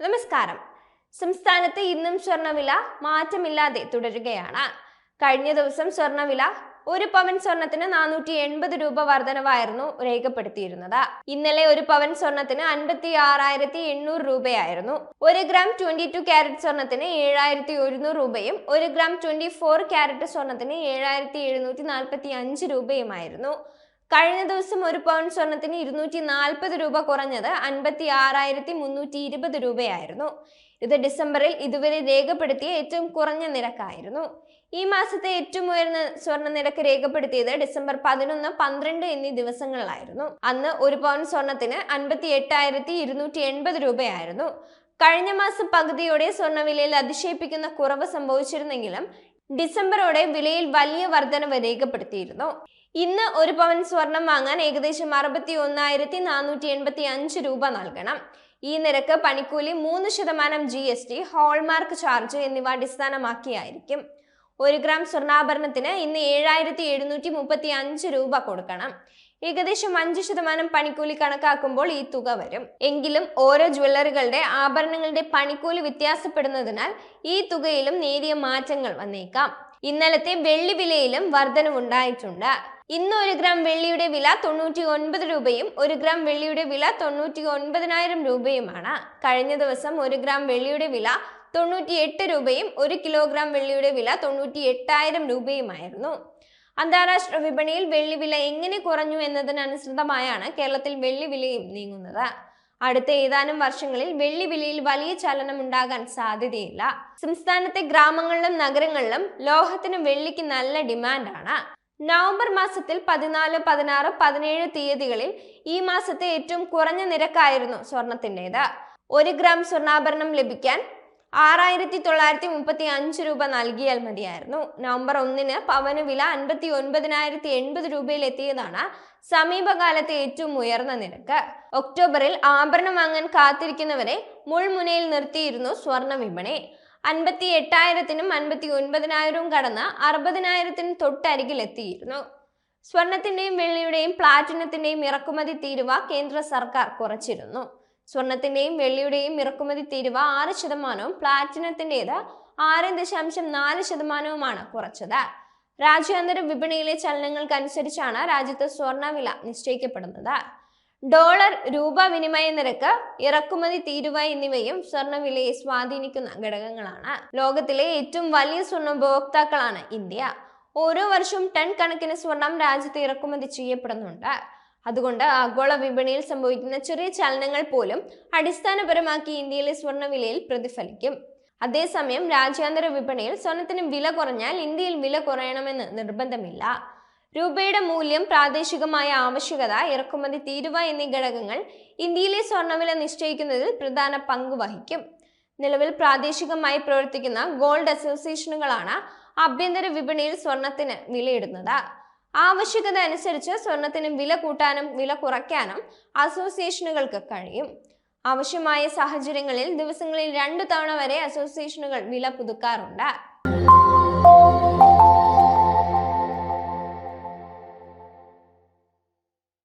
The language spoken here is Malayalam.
നമസ്കാരം. സംസ്ഥാനത്ത് ഇന്നും സ്വർണവില മാറ്റമില്ലാതെ തുടരുകയാണ്. കഴിഞ്ഞ ദിവസം സ്വർണവില ഒരു പവൻ സ്വർണത്തിന് നാനൂറ്റി എൺപത് രൂപ വർധനവായിരുന്നു രേഖപ്പെടുത്തിയിരുന്നത്. ഇന്നലെ ഒരു പവൻ സ്വർണത്തിന് അൻപത്തി ആറായിരത്തി എണ്ണൂറ് രൂപയായിരുന്നു. ഒരു ഗ്രാം ട്വന്റി ടു ക്യാരറ്റ് സ്വർണത്തിന് ഏഴായിരത്തി ഒരുന്നൂറ് രൂപയും ഒരു ഗ്രാം ട്വന്റി ഫോർ ക്യാരറ്റ് സ്വർണത്തിന് ഏഴായിരത്തി എഴുന്നൂറ്റി നാൽപ്പത്തി അഞ്ച് രൂപയുമായിരുന്നു. കഴിഞ്ഞ ദിവസം ഒരു പൗൺ സ്വർണത്തിന് ഇരുന്നൂറ്റി നാൽപ്പത് രൂപ കുറഞ്ഞത് അൻപത്തി ആറായിരത്തി മുന്നൂറ്റി ഇരുപത് രൂപയായിരുന്നു. ഇത് ഡിസംബറിൽ ഇതുവരെ രേഖപ്പെടുത്തിയ ഏറ്റവും കുറഞ്ഞ നിരക്കായിരുന്നു. ഈ മാസത്തെ ഏറ്റവും ഉയർന്ന സ്വർണ നിരക്ക് രേഖപ്പെടുത്തിയത് ഡിസംബർ പതിനൊന്ന് പന്ത്രണ്ട് എന്നീ ദിവസങ്ങളിലായിരുന്നു. അന്ന് ഒരു പൗൺ സ്വർണത്തിന് അൻപത്തി എട്ടായിരത്തി ഇരുന്നൂറ്റി എൺപത് രൂപയായിരുന്നു. കഴിഞ്ഞ മാസം പകുതിയോടെ സ്വർണവിലയിൽ അതിശയിപ്പിക്കുന്ന കുറവ് സംഭവിച്ചിരുന്നെങ്കിലും ഡിസംബറോടെ വിലയിൽ വലിയ വർധനവ് രേഖപ്പെടുത്തിയിരുന്നു. ഇന്ന് ഒരു പവൻ സ്വർണം വാങ്ങാൻ ഏകദേശം അറുപത്തി ഒന്നായിരത്തി നാനൂറ്റി എൺപത്തി അഞ്ച് രൂപ നൽകണം. ഈ നിരക്ക് പണിക്കൂലി മൂന്ന് ശതമാനം G S T hallmark charge എന്നിവ അടിസ്ഥാനമാക്കിയായിരിക്കും. ഒരു ഗ്രാം സ്വർണാഭരണത്തിന് ഇന്ന് ഏഴായിരത്തി എഴുന്നൂറ്റി മുപ്പത്തി അഞ്ച് രൂപ കൊടുക്കണം. ഏകദേശം അഞ്ച് ശതമാനം പണിക്കൂലി കണക്കാക്കുമ്പോൾ ഈ തുക വരും. എങ്കിലും ഓരോ ജ്വല്ലറികളുടെ ആഭരണങ്ങളുടെ പണിക്കൂലി വ്യത്യാസപ്പെടുന്നതിനാൽ ഈ തുകയിലും നേരിയ മാറ്റങ്ങൾ വന്നേക്കാം. ഇന്നലത്തെ വെള്ളി വിലയിലും വർധനവുണ്ടായിട്ടുണ്ട്. ഇന്ന് ഒരു ഗ്രാം വെള്ളിയുടെ വില തൊണ്ണൂറ്റി ഒൻപത് രൂപയും ഒരു ഗ്രാം വെള്ളിയുടെ വില തൊണ്ണൂറ്റി ഒൻപതിനായിരം രൂപയുമാണ്. കഴിഞ്ഞ ദിവസം ഒരു ഗ്രാം വെള്ളിയുടെ വില തൊണ്ണൂറ്റി എട്ട് രൂപയും ഒരു കിലോഗ്രാം വെള്ളിയുടെ വില തൊണ്ണൂറ്റി എട്ടായിരം രൂപയുമായിരുന്നു. അന്താരാഷ്ട്ര വിപണിയിൽ വെള്ളി വില എങ്ങനെ കുറഞ്ഞു എന്നതിനനുസൃതമായാണ് കേരളത്തിൽ വെള്ളി വിലയും നീങ്ങുന്നത്. അടുത്ത ഏതാനും വർഷങ്ങളിൽ വെള്ളി വിലയിൽ വലിയ ചലനം ഉണ്ടാകാൻ സാധ്യതയില്ല. സംസ്ഥാനത്തെ ഗ്രാമങ്ങളിലും നഗരങ്ങളിലും ലോഹത്തിനും വെള്ളിക്ക് നല്ല ഡിമാൻഡാണ്. നവംബർ മാസത്തിൽ പതിനാല് പതിനാറ് പതിനേഴ് തീയതികളിൽ ഈ മാസത്തെ ഏറ്റവും കുറഞ്ഞ നിരക്കായിരുന്നു സ്വർണത്തിന്റെത്. ഒരു ഗ്രാം സ്വർണാഭരണം ലഭിക്കാൻ ആറായിരത്തി തൊള്ളായിരത്തി മുപ്പത്തി അഞ്ച് രൂപ നൽകിയാൽ മതിയായിരുന്നു. നവംബർ ഒന്നിന് പവന് വില അൻപത്തി ഒൻപതിനായിരത്തി എൺപത് രൂപയിൽ എത്തിയതാണ് സമീപകാലത്തെ ഏറ്റവും ഉയർന്ന നിരക്ക്. ഒക്ടോബറിൽ ആഭരണം വാങ്ങാൻ കാത്തിരിക്കുന്നവരെ മുൾമുനയിൽ നിർത്തിയിരുന്നു സ്വർണ വിപണി. അൻപത്തി എട്ടായിരത്തിനും അൻപത്തി ഒൻപതിനായിരവും കടന്ന് അറുപതിനായിരത്തിനും തൊട്ടരികിൽ എത്തിയിരുന്നു സ്വർണത്തിന്റെയും വെള്ളിയുടെയും പ്ലാറ്റിനത്തിന്റെയും ഇറക്കുമതി തീരുവ കേന്ദ്ര സർക്കാർ കുറച്ചിരുന്നു. സ്വർണത്തിന്റെയും വെള്ളിയുടെയും ഇറക്കുമതി തീരുവ ആറ് ശതമാനവും പ്ലാറ്റിനത്തിന്റെത് ആറ് ദശാംശം നാല് ശതമാനവുമാണ് കുറച്ചത്. രാജ്യാന്തര വിപണിയിലെ ചലനങ്ങൾക്കനുസരിച്ചാണ് രാജ്യത്ത് സ്വർണവില നിശ്ചയിക്കപ്പെടുന്നത്. ഡോളർ രൂപ വിനിമയ നിരക്ക് ഇറക്കുമതി തീരുവ എന്നിവയും സ്വർണവിലയെ സ്വാധീനിക്കുന്ന ഘടകങ്ങളാണ്. ലോകത്തിലെ ഏറ്റവും വലിയ സ്വർണ ഉപഭോക്താക്കളാണ് ഇന്ത്യ. ഓരോ വർഷവും ടൺ കണക്കിന് സ്വർണം രാജ്യത്ത് ഇറക്കുമതി ചെയ്യപ്പെടുന്നുണ്ട്. അതുകൊണ്ട് ആഗോള വിപണിയിൽ സംഭവിക്കുന്ന ചെറിയ ചലനങ്ങൾ പോലും അടിസ്ഥാനപരമാക്കി ഇന്ത്യയിലെ സ്വർണവിലയിൽ പ്രതിഫലിക്കും. അതേസമയം രാജ്യാന്തര വിപണിയിൽ സ്വർണത്തിന് വില കുറഞ്ഞാൽ ഇന്ത്യയിൽ വില കുറയണമെന്ന് നിർബന്ധമില്ല. രൂപയുടെ മൂല്യം പ്രാദേശികമായ ആവശ്യകത ഇറക്കുമതി തീരുവ എന്നീ ഘടകങ്ങൾ ഇന്ത്യയിലെ സ്വർണവില നിശ്ചയിക്കുന്നതിൽ പ്രധാന പങ്ക് വഹിക്കും. നിലവിൽ പ്രാദേശികമായി പ്രവർത്തിക്കുന്ന ഗോൾഡ് അസോസിയേഷനുകളാണ് ആഭ്യന്തര വിപണിയിൽ സ്വർണത്തിന് വിലയിടുന്നത്. ആവശ്യകത അനുസരിച്ച് സ്വർണത്തിന് വില കൂട്ടാനും വില കുറയ്ക്കാനും അസോസിയേഷനുകൾക്ക് കഴിയും. ആവശ്യമായ സാഹചര്യങ്ങളിൽ ദിവസങ്ങളിൽ രണ്ടു തവണ വരെ അസോസിയേഷനുകൾ വില പുതുക്കാറുണ്ട്.